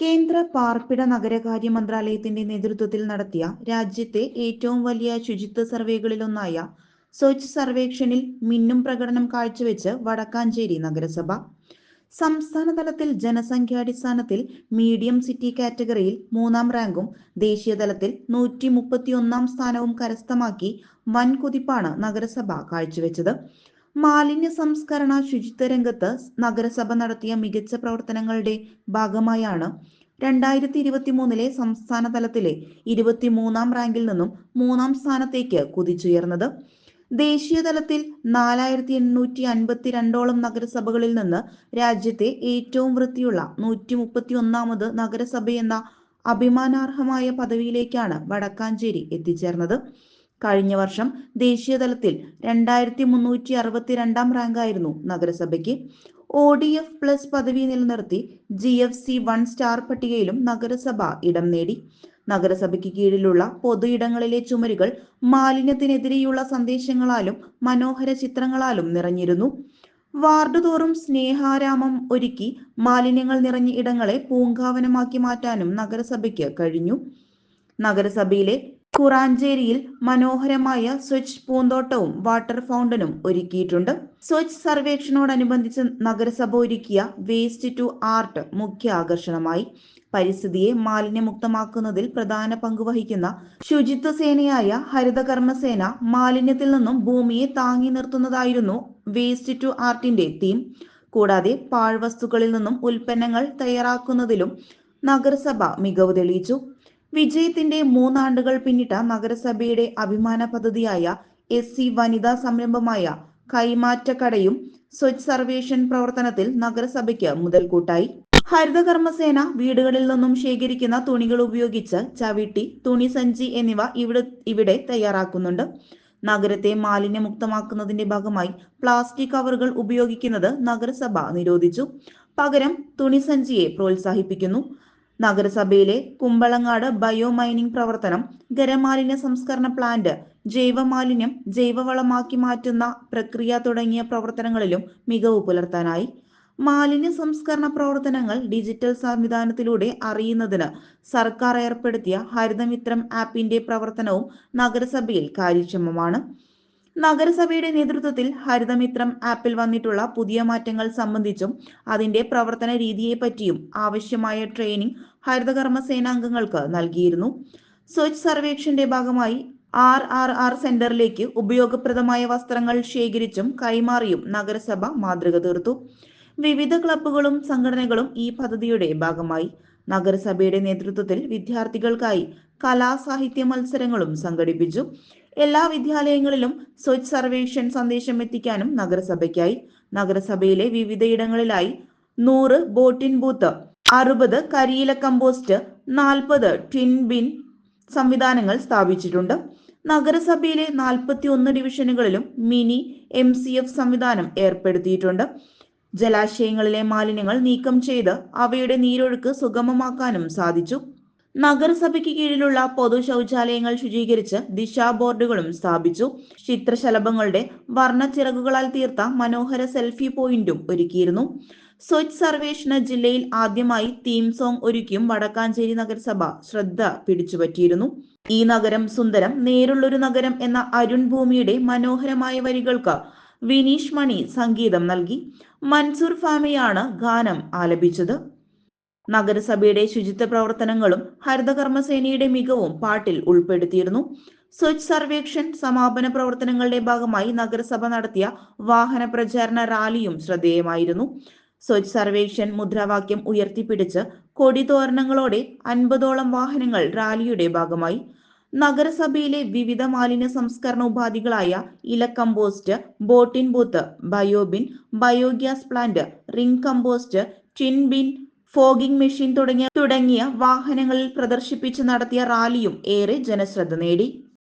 കേന്ദ്ര പാർപ്പിട നഗരകാര്യ മന്ത്രാലയത്തിന്റെ നേതൃത്വത്തിൽ നടത്തിയ രാജ്യത്തെ ഏറ്റവും വലിയ ശുചിത്വ സർവേകളിലൊന്നായ സ്വച്ഛ് സർവേക്ഷനിൽ മിന്നും പ്രകടനം കാഴ്ചവെച്ച് വടക്കാഞ്ചേരി നഗരസഭ. സംസ്ഥാന തലത്തിൽ ജനസംഖ്യാടിസ്ഥാനത്തിൽ മീഡിയം സിറ്റി കാറ്റഗറിയിൽ മൂന്നാം റാങ്കും ദേശീയ തലത്തിൽ നൂറ്റി മുപ്പത്തിയൊന്നാം സ്ഥാനവും കരസ്ഥമാക്കി വൻ കുതിപ്പാണ് നഗരസഭ കാഴ്ചവെച്ചത്. മാലിന്യ സംസ്കരണ ശുചിത്വ രംഗത്ത് നഗരസഭ നടത്തിയ മികച്ച പ്രവർത്തനങ്ങളുടെ ഭാഗമായാണ് രണ്ടായിരത്തി ഇരുപത്തി മൂന്നിലെ സംസ്ഥാന തലത്തിലെ ഇരുപത്തിമൂന്നാം റാങ്കിൽ നിന്നും മൂന്നാം സ്ഥാനത്തേക്ക് കുതിച്ചുയർന്നത്. ദേശീയ തലത്തിൽ നാലായിരത്തി എണ്ണൂറ്റി അൻപത്തി രണ്ടോളം നഗരസഭകളിൽ നിന്ന് രാജ്യത്തെ ഏറ്റവും വൃത്തിയുള്ള നൂറ്റി മുപ്പത്തി ഒന്നാമത് നഗരസഭയെന്ന അഭിമാനാർഹമായ പദവിയിലേക്കാണ് വടക്കാഞ്ചേരി എത്തിച്ചേർന്നത്. കഴിഞ്ഞ വർഷം ദേശീയതലത്തിൽ രണ്ടായിരത്തി മുന്നൂറ്റി അറുപത്തിരണ്ടാം റാങ്കായിരുന്നു നഗരസഭയ്ക്ക്. ഒ ഡി എഫ് പ്ലസ് പദവി നിലനിർത്തി G F C one star പട്ടികയിലും നഗരസഭ ഇടം നേടി. നഗരസഭയ്ക്ക് കീഴിലുള്ള പൊതു ഇടങ്ങളിലെ ചുമരുകൾ മാലിന്യത്തിനെതിരെയുള്ള സന്ദേശങ്ങളാലും മനോഹര ചിത്രങ്ങളാലും നിറഞ്ഞിരുന്നു. വാർഡ് തോറും സ്നേഹാരാമം ഒരുക്കി മാലിന്യങ്ങൾ നിറഞ്ഞ ഇടങ്ങളെ പൂങ്കാവനമാക്കി മാറ്റാനും നഗരസഭയ്ക്ക് കഴിഞ്ഞു. നഗരസഭയിലെ കുറാഞ്ചേരിയിൽ മനോഹരമായ സ്വച്ഛ് പൂന്തോട്ടവും വാട്ടർ ഫൗണ്ടനും ഒരുക്കിയിട്ടുണ്ട്. സ്വച്ഛ് സർവേക്ഷണോടനുബന്ധിച്ച് നഗരസഭ ഒരുക്കിയ വേസ്റ്റ് ടു ആർട്ട് മുഖ്യ ആകർഷണമായി പരിസ്ഥിതിയെ മാലിന്യമുക്തമാക്കുന്നതിൽ പ്രധാന പങ്കുവഹിക്കുന്ന ശുചിത്വ സേനയായ ഹരിതകർമ്മസേന മാലിന്യത്തിൽ നിന്നും ഭൂമിയെ താങ്ങി നിർത്തുന്നതായിരുന്നു വേസ്റ്റ് ടു ആർട്ടിന്റെ തീം. കൂടാതെ പാഴ്വസ്തുക്കളിൽ നിന്നും ഉൽപ്പന്നങ്ങൾ തയ്യാറാക്കുന്നതിലും നഗരസഭ മികവ് തെളിയിച്ചു. വിജയത്തിന്റെ മൂന്നാണ്ടുകൾ പിന്നിട്ട നഗരസഭയുടെ അഭിമാന പദ്ധതിയായ എസ് സി വനിതാ സംരംഭമായ കൈമാറ്റക്കടയും സ്വച്ഛ് സർവേഷൻ പ്രവർത്തനത്തിൽ നഗരസഭയ്ക്ക് മുതൽക്കൂട്ടായി. ഹരിതകർമ്മസേന വീടുകളിൽ നിന്നും ശേഖരിക്കുന്ന തുണികൾ ഉപയോഗിച്ച് ചവിട്ടി തുണി സഞ്ചി എന്നിവ ഇവിടെ ഇവിടെ തയ്യാറാക്കുന്നുണ്ട്. നഗരത്തെ മാലിന്യമുക്തമാക്കുന്നതിന്റെ ഭാഗമായി പ്ലാസ്റ്റിക് കവറുകൾ ഉപയോഗിക്കുന്നത് നഗരസഭ നിരോധിച്ചു. പകരം തുണി സഞ്ചിയെ പ്രോത്സാഹിപ്പിക്കുന്നു. നഗരസഭയിലെ കുമ്പളങ്ങാട് ബയോ മൈനിങ് പ്രവർത്തനം ഖരമാലിന്യ സംസ്കരണ പ്ലാന്റ് ജൈവമാലിന്യം ജൈവവളമാക്കി മാറ്റുന്ന പ്രക്രിയ തുടങ്ങിയ പ്രവർത്തനങ്ങളിലും മികവ് പുലർത്താനായി. മാലിന്യ സംസ്കരണ പ്രവർത്തനങ്ങൾ ഡിജിറ്റൽ സംവിധാനത്തിലൂടെ അറിയുന്നതിന് സർക്കാർ ഏർപ്പെടുത്തിയ ഹരിതമിത്രം ആപ്പിന്റെ പ്രവർത്തനവും നഗരസഭയിൽ കാര്യക്ഷമമാണ്. നഗരസഭയുടെ നേതൃത്വത്തിൽ ഹരിതമിത്രം ആപ്പിൽ വന്നിട്ടുള്ള പുതിയ മാറ്റങ്ങൾ സംബന്ധിച്ചും അതിന്റെ പ്രവർത്തന രീതിയെപ്പറ്റിയും ആവശ്യമായ ട്രെയിനിങ് ഹരിതകർമ്മ സേനാംഗങ്ങൾക്ക് നൽകിയിരുന്നു. സ്വച്ഛ് സർവേക്ഷന്റെ ഭാഗമായി ആർ ആർ ആർ സെന്ററിലേക്ക് ഉപയോഗപ്രദമായ വസ്ത്രങ്ങൾ ശേഖരിച്ചും കൈമാറിയും നഗരസഭ മാതൃക തീർത്തു. വിവിധ ക്ലബ്ബുകളും സംഘടനകളും ഈ പദ്ധതിയുടെ ഭാഗമായി നഗരസഭയുടെ നേതൃത്വത്തിൽ വിദ്യാർത്ഥികൾക്കായി കലാസാഹിത്യ മത്സരങ്ങളും സംഘടിപ്പിച്ചു. എല്ലാ വിദ്യാലയങ്ങളിലും സ്വച്ഛ് സർവേഷൻ സന്ദേശം എത്തിക്കാനും നഗരസഭയ്ക്കായി. നഗരസഭയിലെ വിവിധയിടങ്ങളിലായി നൂറ് ബോട്ടിൻ ബൂത്ത് അറുപത് കരിയില കമ്പോസ്റ്റ് നാൽപ്പത് ടിൻ ബിൻ സംവിധാനങ്ങൾ സ്ഥാപിച്ചിട്ടുണ്ട്. നഗരസഭയിലെ നാൽപ്പത്തി ഒന്ന് ഡിവിഷനുകളിലും മിനി എം സി എഫ് സംവിധാനം ഏർപ്പെടുത്തിയിട്ടുണ്ട്. ജലാശയങ്ങളിലെ മാലിന്യങ്ങൾ നീക്കം ചെയ്ത് അവയുടെ നീരൊഴുക്ക് സുഗമമാക്കാനും സാധിച്ചു. നഗരസഭയ്ക്ക് കീഴിലുള്ള പൊതു ശൗചാലയങ്ങൾ ശുചീകരിച്ച് ദിശാബോർഡുകളും സ്ഥാപിച്ചു. ചിത്രശലഭങ്ങളുടെ വർണച്ചിറകുകളാൽ തീർത്ത മനോഹര സെൽഫി പോയിന്റും ഒരുക്കിയിരുന്നു. സ്വച്ഛ് സർവേഷണ ജില്ലയിൽ ആദ്യമായി തീം സോങ് ഒരുക്കിയും വടക്കാഞ്ചേരി നഗരസഭ ശ്രദ്ധ പിടിച്ചുപറ്റിയിരുന്നു. ഈ നഗരം സുന്ദരം നേരുള്ളൊരു നഗരം എന്ന അരുൺ ഭൂമിയുടെ മനോഹരമായ വരികൾക്ക് വിനീഷ് മണി സംഗീതം നൽകി. മൻസൂർ ഫാമിയാണ് ഗാനം ആലപിച്ചത്. നഗരസഭയുടെ ശുചിത്വ പ്രവർത്തനങ്ങളും ഹരിതകർമ്മസേനയുടെ മികവും പാട്ടിൽ ഉൾപ്പെടുത്തിയിരുന്നു. സ്വച്ഛ് സർവേക്ഷൻ സമാപന പ്രവർത്തനങ്ങളുടെ ഭാഗമായി നഗരസഭ നടത്തിയ വാഹന പ്രചാരണ റാലിയും ശ്രദ്ധേയമായിരുന്നു. സ്വച്ഛ് സർവേക്ഷൻ മുദ്രാവാക്യം ഉയർത്തിപ്പിടിച്ച് കൊടിതോരണങ്ങളോടെ അൻപതോളം വാഹനങ്ങൾ റാലിയുടെ ഭാഗമായി. നഗരസഭയിലെ വിവിധ മാലിന്യ സംസ്കരണ ഉപാധികളായ ഇല compost ബോട്ടിൻ booth bio bin biogas plant ring compost tin bin fogging machine തുടങ്ങിയ തുടങ്ങിയ വാഹനങ്ങളിൽ പ്രദർശിപ്പിച്ച് നടത്തിയ റാലിയും ഏറെ ജനശ്രദ്ധ നേടി.